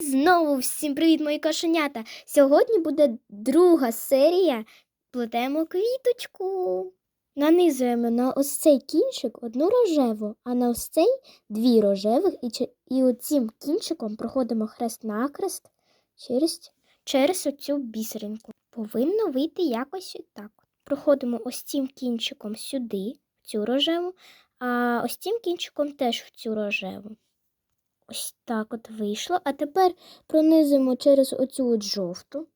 Знову всім привіт, мої кошенята! Сьогодні буде друга серія Плетемо квіточку. Нанизуємо на ось цей кінчик одну рожеву, а на ось цей дві рожевих, і, і оцим кінчиком проходимо хрест-накрест через, через оцю бісеринку. Повинно вийти якось отак. Проходимо ось цим кінчиком сюди, в цю рожеву, а ось цим кінчиком теж в цю рожеву. Ось так от вийшло. А тепер пронизуємо через оцю от жовту.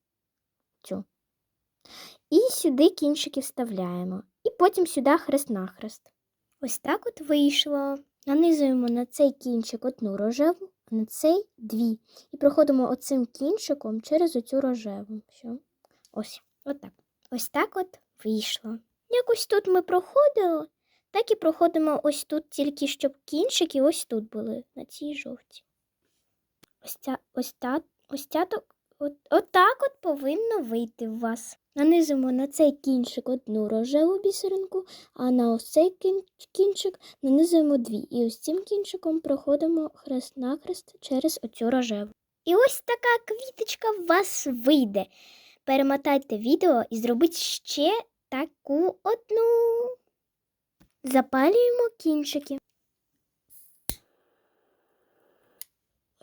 Цю. І сюди кінчики вставляємо. І потім сюди хрест-нахрест. Ось так от вийшло. Нанизуємо на цей кінчик одну рожеву, а на цей дві. І проходимо оцим кінчиком через оцю рожеву. Все. Ось, отак. Ось так от вийшло. Якось тут ми проходили, так і проходимо ось тут, тільки щоб кінчики ось тут були, на цій жовтій. Ось ця, ось та, ось ця, от, отак от повинно вийти у вас. Нанизимо на цей кінчик одну рожеву бісеринку, а на ось цей кінчик нанизуємо дві. І ось цим кінчиком проходимо хрест-накрест через оцю рожеву. І ось така квіточка в вас вийде. Перемотайте відео і зробіть ще таку одну. Запалюємо кінчики.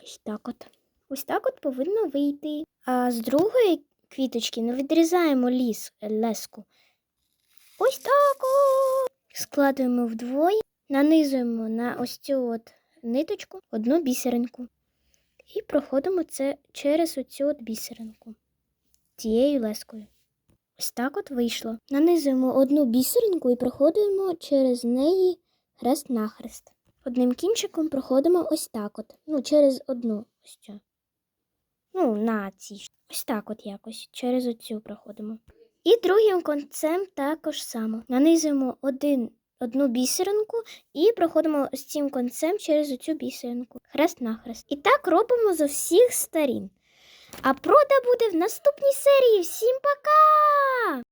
Ось так от. Ось так от повинно вийти. А з другої квіточки ну, відрізаємо ліс, е, леску. Ось так от. Складуємо вдвоє, нанизуємо на ось цю от ниточку одну бісеринку. І проходимо це через оцю от бісеринку цією лескою. Ось так от вийшло. Нанизуємо одну бісеринку і проходимо через неї хрест-нахрест. Одним кінчиком проходимо ось так от. Ну, через одну ось цю. Ну, на цій. Ось так от якось. Через оцю проходимо. І другим концем також само. Нанизуємо один, одну бісеринку і проходимо ось цим концем через оцю бісеринку. Хрест-нахрест. І так робимо з усіх сторін. А прода буде в наступній серії. Всім пока!